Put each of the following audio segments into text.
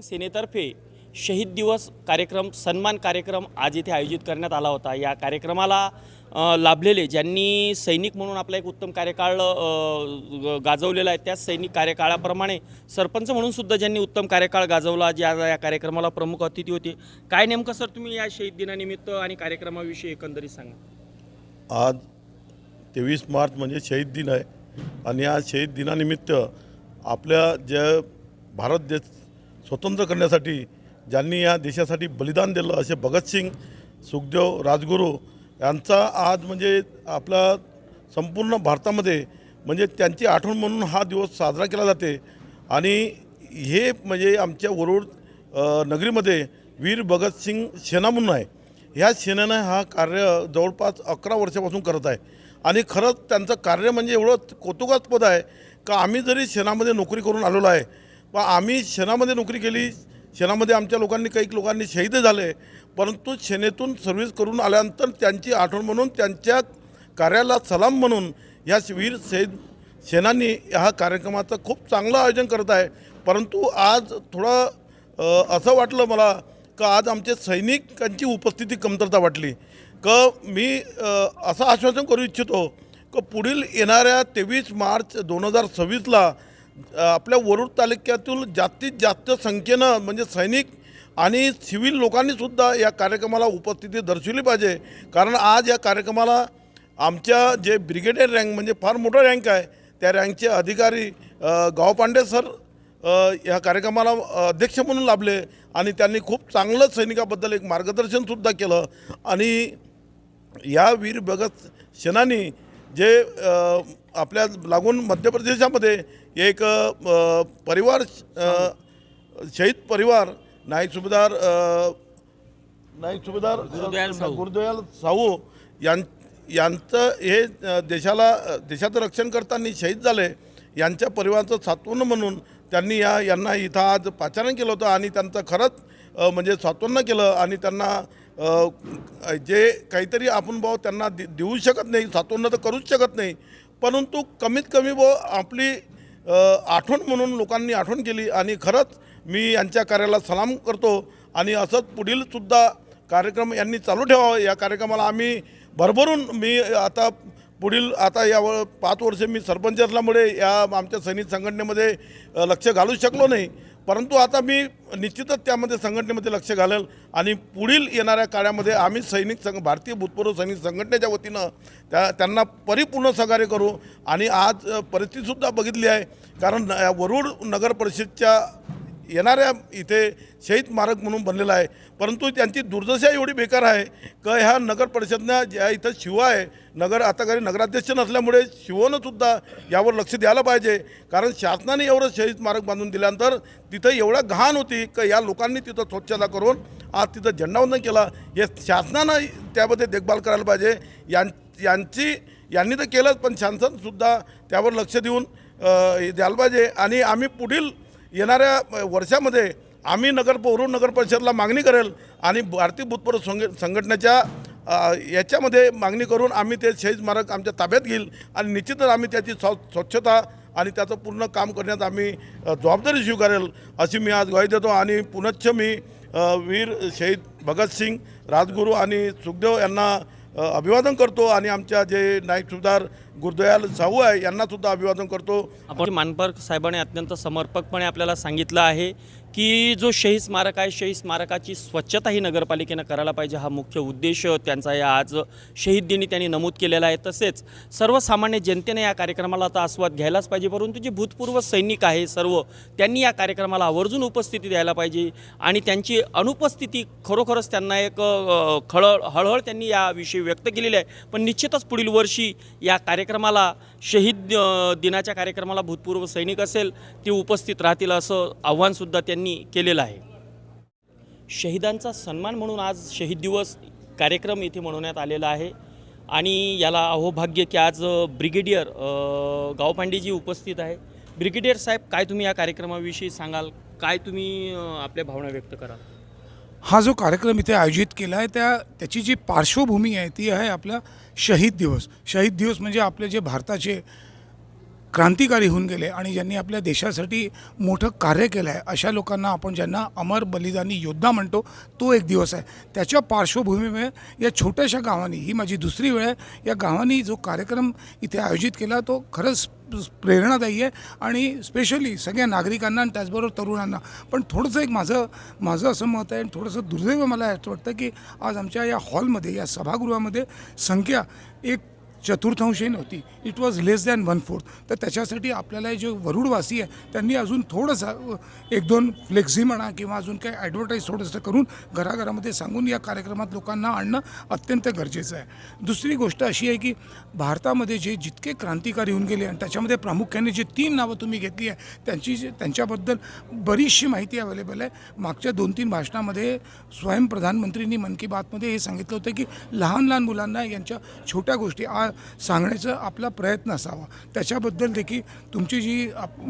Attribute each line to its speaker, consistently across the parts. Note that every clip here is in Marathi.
Speaker 1: सेनेतर्फे शहीद दिवस कार्यक्रम सन्मान कार्यक्रम आज इथे आयोजित करण्यात आला होता. या कार्यक्रमाला लाभलेले ज्यांनी सैनिक म्हणून आपला एक उत्तम कार्यकाळ गाजवलेला आहे त्याच सैनिक कार्यकाळाप्रमाणे सरपंच म्हणून सुद्धा ज्यांनी उत्तम कार्यकाळ गाजवला ज्या या कार्यक्रमाला प्रमुख अतिथी होते. काय नेमकं सर तुम्ही या शहीद दिनानिमित्त आणि कार्यक्रमाविषयी एकंदरीत सांगा?
Speaker 2: आज तेवीस मार्च म्हणजे शहीद दिन आहे. आणि या शहीद दिनानिमित्त आपल्या ज्या भारत देश स्वतंत्र करण्यासाठी ज्यांनी या देशासाठी बलिदान दिलं असे भगतसिंग सुखदेव राजगुरू यांचा आज म्हणजे आपला संपूर्ण भारतामध्ये म्हणजे त्यांची आठवण म्हणून हा दिवस साजरा केला जाते. आणि हे म्हणजे आमच्या वरुड नगरीमध्ये वीर भगतसिंग सेना म्हणून आहे. ह्या सेनेनं हा कार्य जवळपास अकरा वर्षापासून करत आहे. आणि खरंच त्यांचं कार्य म्हणजे एवढं कौतुकास्पद आहे का आम्ही जरी सेनामध्ये नोकरी करून आलेलो आहे व आम्ही शेणामध्ये नोकरी केली. शेणामध्ये आमच्या लोकांनी काही लोकांनी शहीद झाले. परंतु सेनेतून सर्व्हिस करून आल्यानंतर त्यांची आठवण म्हणून त्यांच्या कार्याला सलाम म्हणून या वीर शहीद सेनानी ह्या कार्यक्रमाचं खूप चांगलं आयोजन करत आहे. परंतु आज थोडं असं वाटलं मला का आज आमचे सैनिकांची उपस्थिती कमतरता वाटली. क मी असं आश्वासन करू इच्छितो का पुढील येणाऱ्या तेवीस मार्च दोन हजार सव्वीसला आपल्या वरुड तालुक्यातून जास्तीत जास्त संख्येनं म्हणजे सैनिक आणि सिव्हिल लोकांनीसुद्धा या कार्यक्रमाला उपस्थिती दर्शवली पाहिजे. कारण आज या कार्यक्रमाला आमच्या जे ब्रिगेडियर रँक म्हणजे फार मोठा रँक आहे त्या रँकचे अधिकारी गावपांडे सर या कार्यक्रमाला अध्यक्ष म्हणून लाभले आणि त्यांनी खूप चांगलं सैनिकाबद्दल एक मार्गदर्शनसुद्धा केलं. आणि या वीर भगत सेनानी जे आपल्या लागून मध्य प्रदेशामध्ये एक परिवार शहीद परिवार नाईक सुभेदार नाईक सुभेदार
Speaker 1: गुरुदयाल साहू.
Speaker 2: यां यांचं हे देशाला देशाचं रक्षण करताना शहीद झाले यांच्या परिवाराचं सात्वन्न म्हणून त्यांनी या यांना इथं आज पाचारण केलं होतं आणि त्यांचं खरंच म्हणजे सात्वन्न केलं आणि त्यांना जे काहीतरी आपण भाऊ त्यांना दे देऊ शकत नाही सात्वन्न तर करूच शकत नाही परंतु कमीत कमी भाऊ आपली आठवण म्हणून लोकांनी आठवण केली आणि खरंच मी यांच्या कार्याला सलाम करतो आणि असंच पुढीलसुद्धा कार्यक्रम यांनी चालू ठेवावा. या कार्यक्रमाला आम्ही भरभरून मी आता पुढील आता या व- पाच वर्ष मी सरपंच असल्यामुळे या आमच्या सैनिक संघटनेमध्ये लक्ष घालू शकलो नाही. परंतु आता मी निश्चितच त्यामध्ये संघटनेमध्ये लक्ष घालेल आणि पुढील येणाऱ्या काळामध्ये आम्ही सैनिक संघ भारतीय भूतपूर्व सैनिक संघटनेच्या वतीनं त्या त्यांना परिपूर्ण सहकार्य करू आणि आज परिस्थितीसुद्धा बघितली आहे. कारण वरुड नगर परिषदच्या येणाऱ्या इथे शहीद मार्ग म्हणून बनलेला आहे. परंतु त्यांची दुर्दशा एवढी बेकार आहे का ह्या नगर परिषदनं ज्या इथं शिवा आहे नगर आता काही नगराध्यक्ष नसल्यामुळे शिवनंसुद्धा यावर लक्ष द्यायला पाहिजे. कारण शासनाने एवढं शहीद मार्ग बांधून दिल्यानंतर तिथं एवढा घाण होती का या लोकांनी तिथं स्वच्छता करून आज तिथं झेंडावंदन केला. हे शासनानं त्यामध्ये देखभाल करायला पाहिजे. यां यांची यांनी तर केलंच पण शासनसुद्धा त्यावर लक्ष देऊन द्यायला पाहिजे. आणि आम्ही पुढील येणाऱ्या वर्षामध्ये आम्ही नगर वरुड नगर परिषदला मागणी करेल आणि भारतीय भूतपूर्व संघ संघटनेच्या याच्यामध्ये मागणी करून आम्ही ते शहीद स्मारक आमच्या ताब्यात घेईल आणि निश्चितच आम्ही त्याची स्व स्वच्छता आणि त्याचं पूर्ण काम करण्यात आम्ही जबाबदारी स्वीकारेल अशी मी आज ग्वाही देतो आणि पुनश्च मी वीर शहीद भगतसिंग राजगुरू आणि सुखदेव यांना अभिवादन करतो आणि आमच्या जे नाईक सुधार गुरुदयाल साहू आहे यांना सुद्धा अभिवादन करतो.
Speaker 1: आपण मानपर साहेबांनी अत्यंत समर्पकपणे आपल्याला सांगितलं आहे. की जो शहीद स्मारक आहे शहीद स्मारकाची स्वच्छता ही नगरपालिकेनं करायला पाहिजे हा मुख्य उद्देश त्यांचा या आज शहीद दिनी त्यांनी नमूद केलेला आहे. तसेच सर्वसामान्य जनतेने या कार्यक्रमाला आता आस्वाद घ्यायलाच पाहिजे परंतु जे भूतपूर्व सैनिक आहे सर्व त्यांनी या कार्यक्रमाला आवर्जून उपस्थिती द्यायला पाहिजे आणि त्यांची अनुपस्थिती खरोखरच त्यांना एक खळळ हळहळ त्यांनी याविषयी व्यक्त केलेली आहे. पण निश्चितच पुढील वर्षी या कार्यक्रमाला शहीद दिनाच्या कार्यक्रमाला भूतपूर्व सैनिक असेल ते उपस्थित राहतील असं आव्हानसुद्धा त्यांनी केलेलं आहे. शहीदांचा सन्मान म्हणून आज शहीद दिवस कार्यक्रम इथे मनवण्यात आलेला आहे. आणि याला अहोभाग्य की आज ब्रिगेडियर गावपांडेजी उपस्थित आहे. ब्रिगेडियर साहेब काय तुम्ही या कार्यक्रमाविषयी सांगाल? काय तुम्ही आपल्या भावना व्यक्त कराल?
Speaker 3: हा जो कार्यक्रम इथे आयोजित केला आहे त्या त्याची जी पार्श्वभूमी आहे ती आहे आपला शहीद दिवस. शहीद दिवस म्हणजे आपले जे भारताचे क्रांतिकारी होऊन गेले आणि ज्यांनी आपल्या देशासाठी मोठं कार्य केलं आहे अशा लोकांना आपण ज्यांना अमर बलिदानी योद्धा म्हणतो तो एक दिवस आहे. त्याच्या पार्श्वभूमीमुळे या छोट्याशा गावांनी ही माझी दुसरी वेळ आहे या गावांनी जो कार्यक्रम इथे आयोजित केला तो खरंच प्रेरणादायी आहे आणि स्पेशली सगळ्या नागरिकांना आणि त्याचबरोबर तरुणांना. पण थोडंसं एक माझं माझं असं मत आहे आणि थोडंसं दुर्दैव मला असं वाटतं की आज आमच्या या हॉलमध्ये या सभागृहामध्ये संख्या एक चतुर्थांशी नव्हती. It was less than one fourth तर त्याच्यासाठी आपल्याला जे वरुडवासी आहे त्यांनी अजून थोडंसं एक दोन फ्लेक्झी म्हणा किंवा अजून काही ॲडव्हर्टाईज थोडंसं करून घराघरामध्ये सांगून या कार्यक्रमात लोकांना आणणं अत्यंत गरजेचं आहे. दुसरी गोष्ट अशी आहे की भारतामध्ये जे जितके क्रांतिकारी होऊन गेले आणि त्याच्यामध्ये प्रामुख्याने जे तीन नावं तुम्ही घेतली आहे त्यांची जे त्यांच्याबद्दल बरीचशी माहिती अवेलेबल आहे. मागच्या दोन तीन भाषणामध्ये स्वयं प्रधानमंत्रींनी मन की बातमध्ये हे सांगितलं होतं की लहान लहान मुलांना यांच्या छोट्या गोष्टी आ सांगण्याचा आपला प्रयत्न असावा. त्याच्याबद्दल देखील तुमची जी आप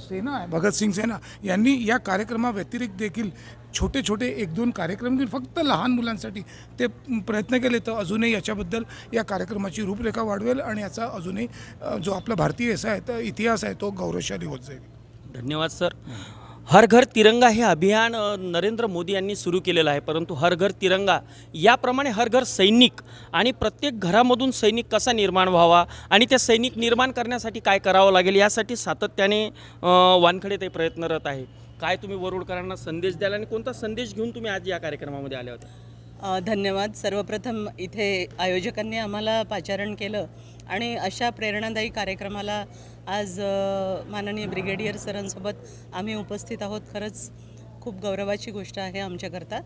Speaker 3: सेना आहे भगतसिंग सेना यांनी या कार्यक्रमाव्यतिरिक्त देखील छोटे छोटे एक दोन कार्यक्रम घेऊन फक्त लहान मुलांसाठी ते प्रयत्न केले. तर अजूनही याच्याबद्दल या कार्यक्रमाची रूपरेखा वाढवेल आणि याचा अजूनही जो आपला भारतीय असा आहे तर इतिहास आहे तो गौरवशाली होत जाईल.
Speaker 1: धन्यवाद सर. हर घर तिरंगा हे अभियान नरेंद्र मोदी यांनी सुरू केलेलं आहे. परंतु हर घर तिरंगा याप्रमाणे हर घर सैनिक आणि प्रत्येक घरामधून सैनिक कसा निर्माण व्हावा आणि ते सैनिक निर्माण करण्यासाठी काय करावं लागेल यासाठी सातत्याने वानखडे ते प्रयत्नरत आहे. काय तुम्ही वरुडकरांना संदेश द्याल आणि कोणता संदेश घेऊन तुम्ही आज या कार्यक्रमामध्ये आले होते?
Speaker 4: धन्यवाद. सर्वप्रथम इथे आयोजकांनी आम्हाला पाचारण केलं. आणि अशा प्रेरणादायी कार्यक्रमाला आज माननीय ब्रिगेडियर सरांसोबत आम्ही उपस्थित आहोत. खरंच खूप गौरवाची गोष्ट आहे आमच्याकरता.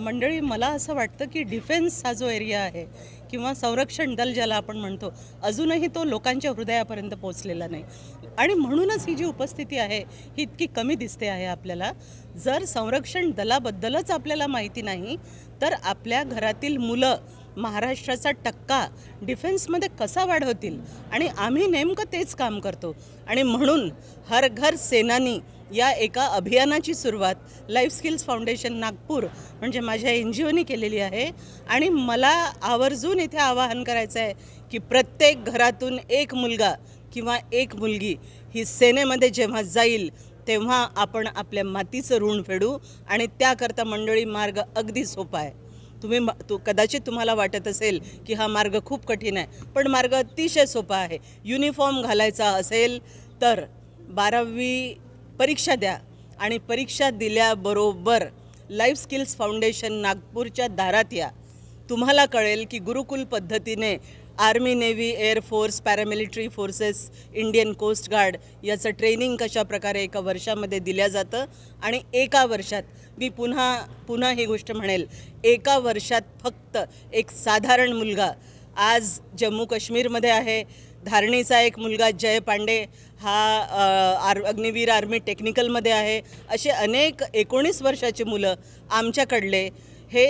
Speaker 4: मंडळी मला असं वाटतं की डिफेन्स हा जो एरिया आहे किंवा संरक्षण दल ज्याला आपण म्हणतो अजूनही तो लोकांच्या हृदयापर्यंत पोचलेला नाही. आणि म्हणूनच ही जी उपस्थिती आहे ही इतकी कमी दिसते आहे आपल्याला. जर संरक्षण दलाबद्दलच आपल्याला माहिती नाही तर आपल्या घरातील मुलं महाराष्ट्राचा टक्का डिफेन्समध्ये कसा वाढवतील? आणि आम्ही नेमकं तेच काम करतो. आणि म्हणून हर घर सेनानी या एका अभियानाची सुरुवात लाईफ स्किल्स फाउंडेशन नागपूर म्हणजे माझ्या एन जी ओनी केलेली आहे. आणि मला आवर्जून इथे आवाहन करायचं आहे की प्रत्येक घरातून एक मुलगा किंवा एक मुलगी ही सेनेमध्ये जेव्हा जाईल तेव्हा आपण आपल्या मातीचं ऋण फेडू आणि त्याकरता मंडळी मार्ग अगदी सोपा आहे. तुम्ही म- कदाचित तुम्हाला वाटत असेल की हा मार्ग खूप कठीण आहे पण मार्ग अतिशय सोपा आहे. युनिफॉर्म घालायचा असेल तर बारावी परीक्षा द्या आणि परीक्षा दिल्याबरोबर लाईफ स्किल्स फाउंडेशन नागपूरच्या दारात या. तुम्हाला कळेल की गुरुकुल पद्धतीने army navy air force paramilitary forces Indian coast guard याचं ट्रेनिंग कशा प्रकारे एका वर्षामध्ये दिल्या जातं आणि एका वर्षात मी पुन्हा पुन्हा ही गोष्ट म्हणेल एका वर्षात फक्त एक साधारण मुलगा आज जम्मू काश्मीरमध्ये आहे. धारणीचा एक मुलगा जय पांडे हा आर अग्निवीर आर्मी टेक्निकलमध्ये आहे. असे अनेक एकोणीस वर्षाची मुलं आमच्याकडले हे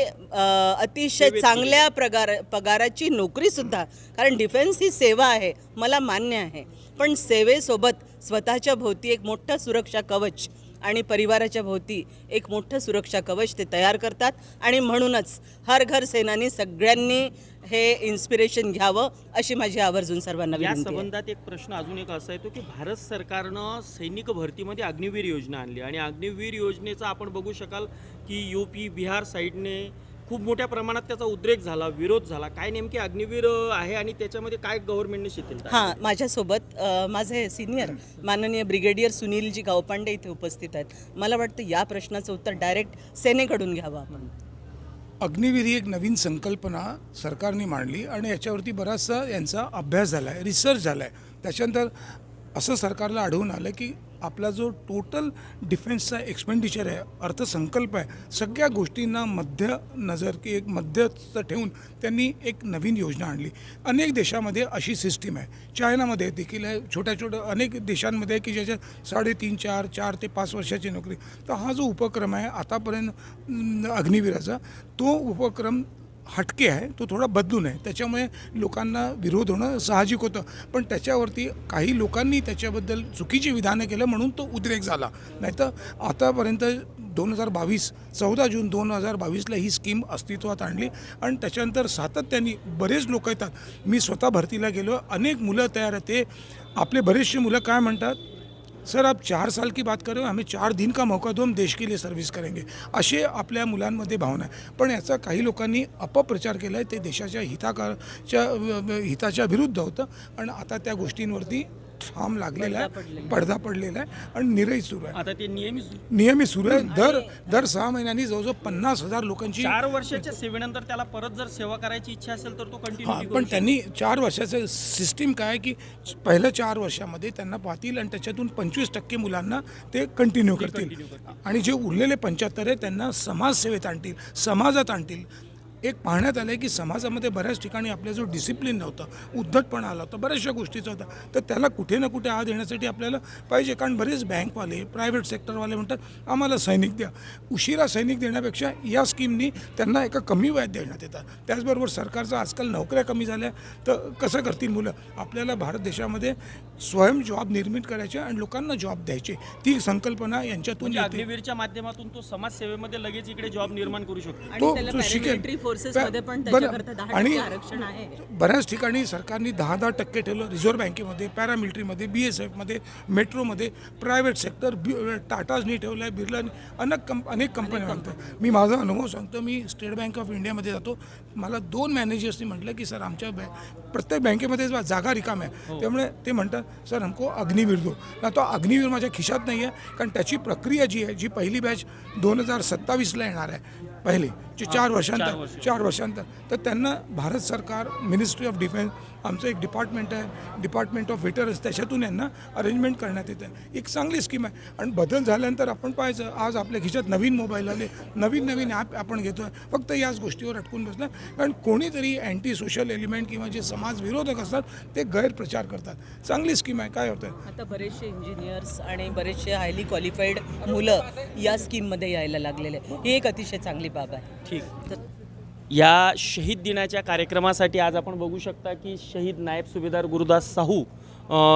Speaker 4: अतिशय चांगल्या प्रकार पगाराची नोकरीसुद्धा कारण डिफेन्स ही सेवा आहे मला मान्य आहे. पण सेवेसोबत स्वतःच्या भोवती एक मोठं सुरक्षा कवच आणि परिवाराच्या भोवती एक मोठं सुरक्षा कवच ते तयार करतात. आणि म्हणूनच हर घर सेनानी सगळ्यांनी हे इन्स्पिरेशन घ्यावं अशी माझी आवर्जून सर्वांना
Speaker 1: या. संबंधात एक प्रश्न अजून एक असा येतो की भारत सरकारनं सैनिक भरतीमध्ये अग्निवीर योजना आणली. आणि अग्निवीर योजनेचा आपण बघू शकाल की यू पी बिहार साईडने खूप मोठ्या प्रमाणात त्याचा उद्रेक झाला विरोध झाला. काय नेमके अग्निवीर आहे आणि त्याच्यामध्ये काय गव्हर्नमेंटने शिथिलता
Speaker 4: हां माझ्यासोबत माझे सिनियर माननीय ब्रिगेडियर सुनीलजी गावपांडे इथे उपस्थित आहेत. मला वाटतं या प्रश्नाचं उत्तर डायरेक्ट सेनेकडून घ्यावं आपण.
Speaker 3: अग्निवीर ही एक नवीन संकल्पना सरकारने मांडली आणि याच्यावरती बराचसा यांचा अभ्यास झाला आहे रिसर्च झाला आहे त्याच्यानंतर असं सरकारला आढळून आलं की आपला जो टोटल डिफेन्सचा एक्सपेंडिचर आहे अर्थसंकल्प आहे सगळ्या गोष्टींना मध्य नजर की एक मध्यस्थ ठेवून त्यांनी एक नवीन योजना आणली. अनेक देशामध्ये अशी सिस्टीम आहे. चायनामध्ये देखील आहे. छोट्या छोट्या अनेक देशांमध्ये आहे की ज्याच्यात साडेतीन चार चार ते पाच वर्षाची नोकरी. तर हा जो उपक्रम आहे आतापर्यंत अग्निवीराचा तो उपक्रम हटके आहे तो थोडा बदलून आहे. त्याच्यामुळे लोकांना विरोध होणं साहजिक होतं. पण त्याच्यावरती काही लोकांनी त्याच्याबद्दल चुकीची विधानं केलं म्हणून तो उद्रेक झाला. नाहीतर आतापर्यंत दोन हजार बावीस चौदा जून दोन हजार बावीसला ही स्कीम अस्तित्वात आणली आणि त्याच्यानंतर सातत्याने बरेच लोक येतात. मी स्वतः भरतीला गेलो. अनेक मुलं तयार आहेत. ते आपले बरेचसे मुलं काय म्हणतात? सर आप चार साल की बात कर रहे हो हमें चार दिन का मौका दो हम देश के लिए सर्व्हिस करेंगे। असे आपल्या मुलांमध्ये भावना आहे. पण याचा काही लोकांनी अपप्रचार केला आहे ते देशाच्या हिताकारच्या हिताच्या विरुद्ध होतं. आणि आता त्या गोष्टींवरती ठाम लागलेला आहे. पडदा पडलेला आहे आणि निर्णय सुरू आहे.
Speaker 1: आता ते नियमित
Speaker 3: नियमित सुरू आहे. दर दर सहा महिन्यांनी जवळजवळ पन्नास हजार लोकांची
Speaker 1: चार वर्षाच्या सेवेनंतर त्याला परत जर सेवा करायची इच्छा असेल तर तो
Speaker 3: हां
Speaker 1: कंटिन्यू
Speaker 3: पण त्यांनी चार वर्षाचं सिस्टीम काय आहे की पहिल्या चार वर्षामध्ये त्यांना पाहतील आणि त्याच्यातून पंचवीस टक्के मुलांना ते कंटिन्यू करतील. आणि जे उरलेले पंच्याहत्तर आहे त्यांना समाजसेवेत आणतील समाजात आणतील. एक पाहण्यात आलं आहे की समाजामध्ये बऱ्याच ठिकाणी आपल्या जो डिसिप्लिन नव्हतं उद्धटपणा आला होता बऱ्याचशा गोष्टीचा होता तर त्याला कुठे ना कुठे आळ देण्यासाठी आपल्याला पाहिजे. कारण बरेच बँकवाले प्रायव्हेट सेक्टरवाले म्हणतात आम्हाला सैनिक द्या. उशिरा सैनिक देण्यापेक्षा या स्कीमनी त्यांना एका कमी वयात देण्यात येतात. त्याचबरोबर सरकारचं आजकाल नोकऱ्या कमी झाल्या तर कसं करतील मुलं? आपल्याला भारत देशामध्ये स्वयं जॉब निर्मित करायचे आणि लोकांना जॉब द्यायचे. ती संकल्पना यांच्यातून
Speaker 1: म्हणजे माध्यमातून तो समाजसेवेमध्ये लगेच इकडे जॉब निर्माण करू शकतो.
Speaker 3: तो शिकेल.
Speaker 4: फोर्सेसमध्ये पण
Speaker 3: बरं,
Speaker 4: त्याच्याकरता दहा
Speaker 3: आणि
Speaker 4: टक्के आरक्षण आहे.
Speaker 3: बऱ्याच ठिकाणी सरकारने दहा दहा टक्के ठेवलं रिझर्व्ह बँकेमध्ये पॅरामिलिटरीमध्ये बी एस एफमध्ये मेट्रोमध्ये प्रायव्हेट सेक्टर बी टाटाजनी ठेवलं आहे बिर्लानी अनेक कंप अनेक कंपन्या म्हणतात मी माझा अनुभव सांगतो मी स्टेट बँक ऑफ इंडियामध्ये जातो. मला दोन मॅनेजर्सनी म्हटलं की सर आमच्या बॅ प्रत्येक बँकेमध्ये जागा रिकाम आहे. त्यामुळे ते म्हणतात सर हमको अग्निवीर दो. ना तो अग्निवीर माझ्या खिशात नाही आहे कारण त्याची प्रक्रिया जी आहे जी पहिली बॅच दोन हजार सत्तावीसला येणार आहे पहिली जी चार वर्षांतर चार वर्षांतर तर त्यांना भारत सरकार मिनिस्ट्री ऑफ डिफेन्स आमचं एक डिपार्टमेंट आहे डिपार्टमेंट ऑफ वेटर्स त्याच्यातून यांना अरेंजमेंट करण्यात येते. एक चांगली स्कीम आहे. आणि बदल झाल्यानंतर आपण पाहायचं आज आपल्या खिशात नवीन मोबाईल आले नवीन नवीन ॲप आपण घेतो आहे फक्त याच गोष्टीवर अटकून बसलं कारण कोणीतरी अँटी सोशल एलिमेंट किंवा जे समाज विरोधक असतात ते गैरप्रचार करतात. चांगली स्कीम आहे. काय होतं
Speaker 4: आता बरेचसे इंजिनियर्स आणि बरेचसे हायली क्वालिफाईड मुलं या स्कीममध्ये यायला लागलेले ही एक अतिशय चांगली बाब आहे.
Speaker 1: ठीक. या शहीद दिनाच्या कार्यक्रमासाठी आज आपण बघू शकता की शहीद नायब सुभेदार गुरुदास साहू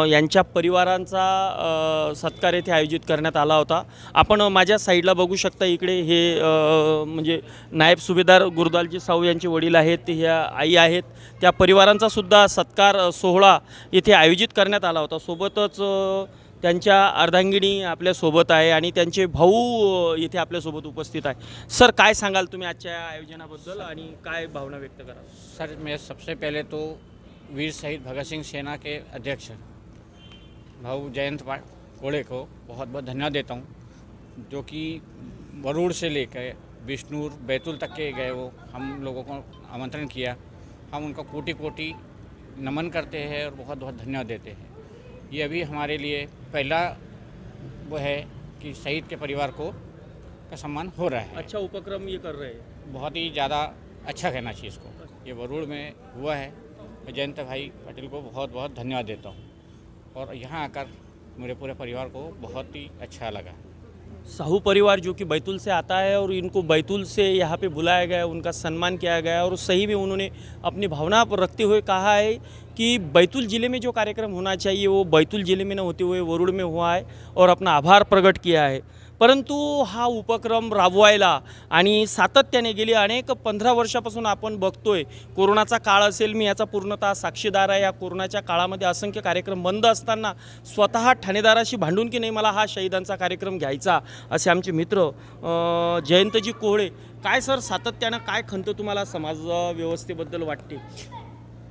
Speaker 1: यांच्या परिवारांचा सत्कार येथे आयोजित करण्यात आला होता. आपण माझ्या साईडला बघू शकता इकडे हे म्हणजे नायब सुभेदार गुरुदासजी साहू यांचे वडील आहेत ह्या आई आहेत. त्या परिवारांचा सुद्धा सत्कार सोहळा येथे आयोजित करण्यात आला होता. सोबतच त्यांच्या अर्धांगिणी आपल्यासोबत आहे आणि त्यांचे भाऊ इथे आपल्यासोबत उपस्थित आहे. सर काय सांगाल तुम्ही आजच्या आयोजनाबद्दल आणि काय भावना व्यक्त कराल?
Speaker 5: सर मैं सबसे पहले तो वीर शहीद भगत सिंह सेना के अध्यक्ष भाऊ जयंत पा- कोड़े को बहुत बहुत धन्यवाद देता हूँ जो कि वरूड़ से लेकर विष्णुर बैतूल तक के गए वो हम लोगों को आमंत्रण किया। हम उनका कोटि कोटि नमन करते हैं और बहुत बहुत धन्यवाद देते हैं। ये अभी हमारे लिए पहला वो है कि शहीद के परिवार को का सम्मान हो रहा है।
Speaker 1: अच्छा उपक्रम ये कर रहे हैं।
Speaker 5: बहुत ही ज़्यादा अच्छा कहना चाहिए इसको। ये वरूड़ में हुआ है। मैं जयंत भाई पटेल को बहुत बहुत धन्यवाद देता हूँ। और यहाँ आकर मेरे पूरे परिवार को बहुत ही अच्छा लगा।
Speaker 1: साहू परिवार जो कि बैतूल से आता है और इनको बैतूल से यहाँ पे बुलाया गया, उनका सम्मान किया गया और सही में उन्होंने अपनी भावना पर रखते हुए कहा है कि बैतूल ज़िले में जो कार्यक्रम होना चाहिए, वो बैतूल ज़िले में न होते हुए वरुड़ में हुआ है और अपना आभार प्रकट किया है। परंतु हा उपक्रम राबवायला आणि सातत्याने गेली अनेक पंधरा वर्षापासून आपण बघतोय कोरोनाचा काळ असेल मी याचा पूर्णतः साक्षीदार आहे. या कोरोनाच्या काळामध्ये असंख्य कार्यक्रम बंद असताना स्वतः ठाणेदाराशी भांडून की नाही मला हा शहीदांचा कार्यक्रम घ्यायचा असे आमचे मित्र जयंतजी कोहळे. काय सर सातत्यानं काय खंत तुम्हाला समाज व्यवस्थेबद्दल वाटते?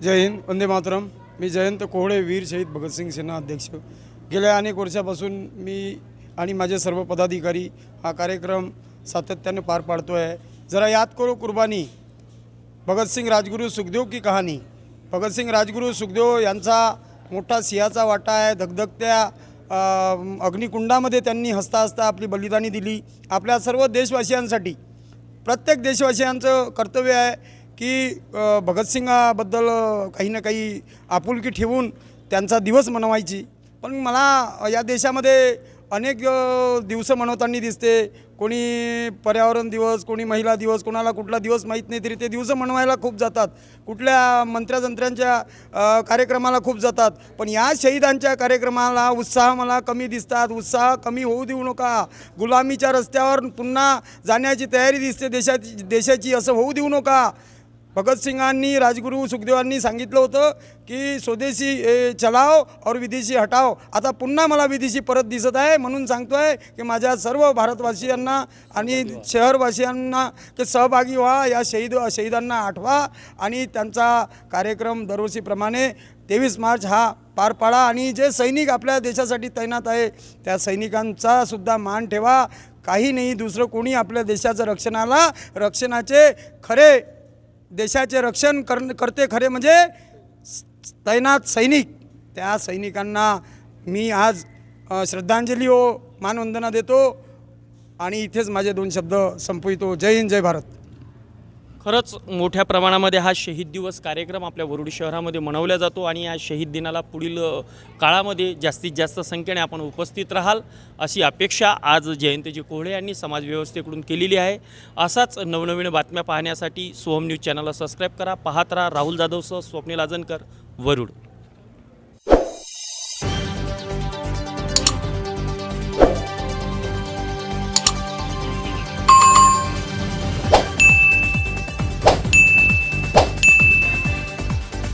Speaker 6: जय हिंद वंदे मातरम. मी जयंत कोहळे वीर शहीद भगतसिंग सेना अध्यक्ष. गेल्या अनेक वर्षापासून मी आणि माझे सर्व पदाधिकारी हा कार्यक्रम सातत्याने पार पाडतो आहे जरा याद करो कुर्बानी. भगतसिंग राजगुरू सुखदेव की कहाणी? भगतसिंग राजगुरू सुखदेव यांचा मोठा सिंहाचा वाटा आहे धगधगत्या अग्निकुंडामध्ये त्यांनी हसता हसता आपली बलिदानी दिली. आपल्या सर्व देशवासियांसाठी प्रत्येक देशवासियांचं कर्तव्य आहे की भगतसिंगाबद्दल काही ना काही आपुलकी ठेवून त्यांचा दिवस मनवायची. पण मला या देशामध्ये अनेक दिवसं मनवताना दिसते. कोणी पर्यावरण दिवस कोणी महिला दिवस कोणाला कुठला दिवस माहीत नाही तरी ते दिवस मनवायला खूप जातात. कुठल्या मंत्र्याजंत्र्यांच्या कार्यक्रमाला खूप जातात. पण या शहीदांच्या कार्यक्रमाला उत्साह मला कमी दिसतात. उत्साह कमी होऊ देऊ नका. गुलामीच्या रस्त्यावर पुन्हा जाण्याची तयारी दिसते. देशाची देशाची असं होऊ देऊ नका. भगतसिंगांनी राजगुरू सुखदेवांनी सांगितलं होतं की स्वदेशी ए, चलाव और विदेशी हटाव आता पुन्हा मला विदेशी परत दिसत आहे म्हणून सांगतो आहे की माझ्या सर्व भारतवासियांना आणि शहरवासियांना की सहभागी व्हा या शहीद शहीदांना आठवा आणि त्यांचा कार्यक्रम दरवर्षीप्रमाणे तेवीस मार्च हा पार पाडा आणि जे सैनिक आपल्या देशासाठी तैनात आहे त्या सैनिकांचा सुद्धा मान ठेवा. काही नाही दुसरं कोणी आपल्या देशाचं रक्षणाला रक्षणाचे खरे देशाचे रक्षण कर करते खरे म्हणजे तैनात सैनिक. त्या सैनिकांना मी आज श्रद्धांजली हो मानवंदना देतो. आणि इथेच माझे दोन शब्द संपवितो. जय हिंद जय भारत.
Speaker 1: खरंच मोठ्या प्रमाणामध्ये हा शहीद दिवस कार्यक्रम आपल्या वरुड शहरामध्ये मनवला जातो आणि या शहीद दिनाला पुढील काळामध्ये जास्तीत जास्त संख्येने आपण उपस्थित राहाल अशी अपेक्षा आज जयंतजी कोहळे यांनी समाजव्यवस्थेकडून केलेली आहे. असाच नवनवीन बातम्या पाहण्यासाठी सोहम न्यूज चॅनलला सबस्क्राईब करा. पाहत राहा राहुल जाधवसह स्वप्नील आजनकर वरुड.